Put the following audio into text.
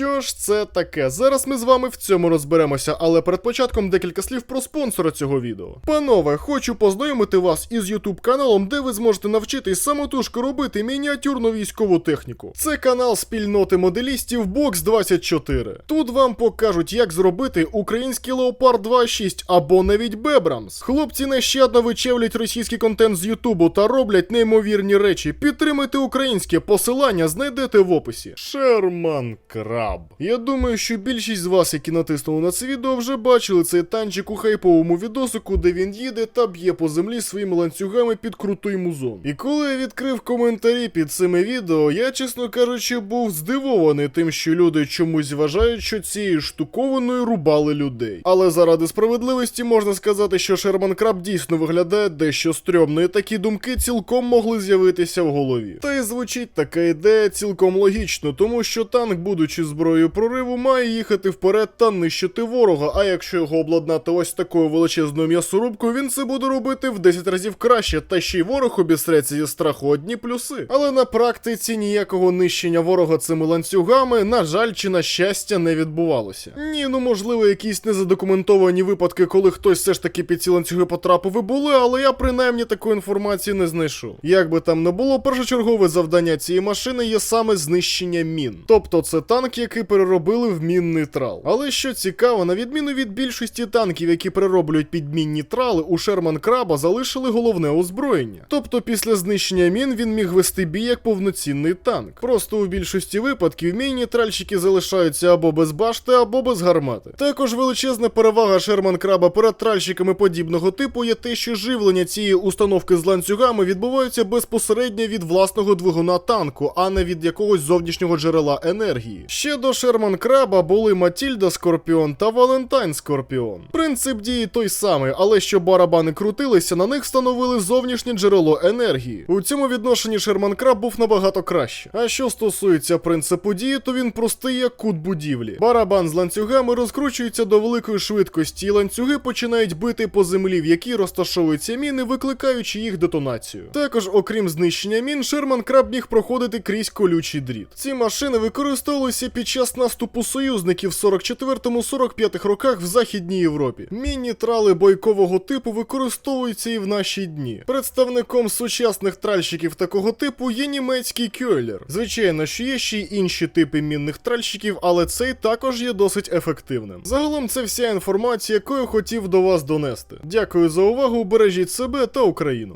Що ж це таке? Зараз ми з вами в цьому розберемося, але перед початком декілька слів про спонсора цього відео. Панове, хочу познайомити вас із YouTube каналом, де ви зможете навчитись самотужки робити мініатюрну військову техніку. Це канал спільноти моделістів Box 24. Тут вам покажуть, як зробити український Leopard 2.6 або навіть Бебрамс. Хлопці нещадно вичевлять російський контент з Ютубу та роблять неймовірні речі. Підтримайте українське посилання, знайдете в описі. Шерман Краб. Я думаю, що більшість з вас, які натиснули на це відео, вже бачили цей танчик у хайповому відосику, де він їде та б'є по землі своїми ланцюгами під крутий музон. І коли я відкрив коментарі під цими відео, я, чесно кажучи, був здивований тим, що люди чомусь вважають, що цією штукованою рубали людей. Але заради справедливості можна сказати, що Шерман Краб дійсно виглядає дещо стрьомно, і такі думки цілком могли з'явитися в голові. Та й звучить така ідея цілком логічно, тому що танк, будучи зброєю прориву, має їхати вперед та нищити ворога. А якщо його обладнати ось такою величезною м'ясорубкою, він це буде робити в 10 разів краще, та ще й ворог обісреться зі страху одні плюси. Але на практиці ніякого нищення ворога цими ланцюгами, на жаль, чи на щастя, не відбувалося. Ні, ну можливо, якісь незадокументовані випадки, коли хтось все ж таки під ці ланцюги потрапив і були, але я принаймні такої інформації не знайшов. Як би там не було, першочергове завдання цієї машини є саме знищення мін. Тобто це танк, який переробили в мінний трал. Але що цікаво, на відміну від більшості танків, які перероблюють під мінні трали, у Шерман Краба залишили головне озброєння. Тобто після знищення мін він міг вести бій як повноцінний танк. Просто у більшості випадків мінні тральщики залишаються або без башти, або без гармати. Також величезна перевага Шерман Краба перед тральщиками подібного типу є те, що живлення цієї установки з ланцюгами відбувається безпосередньо від власного двигуна танку, а не від якогось зовнішнього джерела енергії. Ще до Шерман Краба були Матільда Скорпіон та Валентайн Скорпіон. Принцип дії той самий, але щоб барабани крутилися, на них встановили зовнішнє джерело енергії. У цьому відношенні Шерман Краб був набагато краще. А що стосується принципу дії, то він простий як кут будівлі. Барабан з ланцюгами розкручується до великої швидкості, і ланцюги починають бити по землі, в якій розташовуються міни, викликаючи їх детонацію. Також, окрім знищення мін, Шерман Краб міг проходити крізь колючий дріт. Ці машини використовувалися під час наступу союзників в 44-45 роках в Західній Європі. Міні трали бойкового типу використовуються і в наші дні. Представником сучасних тральщиків такого типу є німецький кьолер. Звичайно, що є ще й інші типи мінних тральщиків, але цей також є досить ефективним. Загалом це вся інформація, яку я хотів до вас донести. Дякую за увагу, бережіть себе та Україну.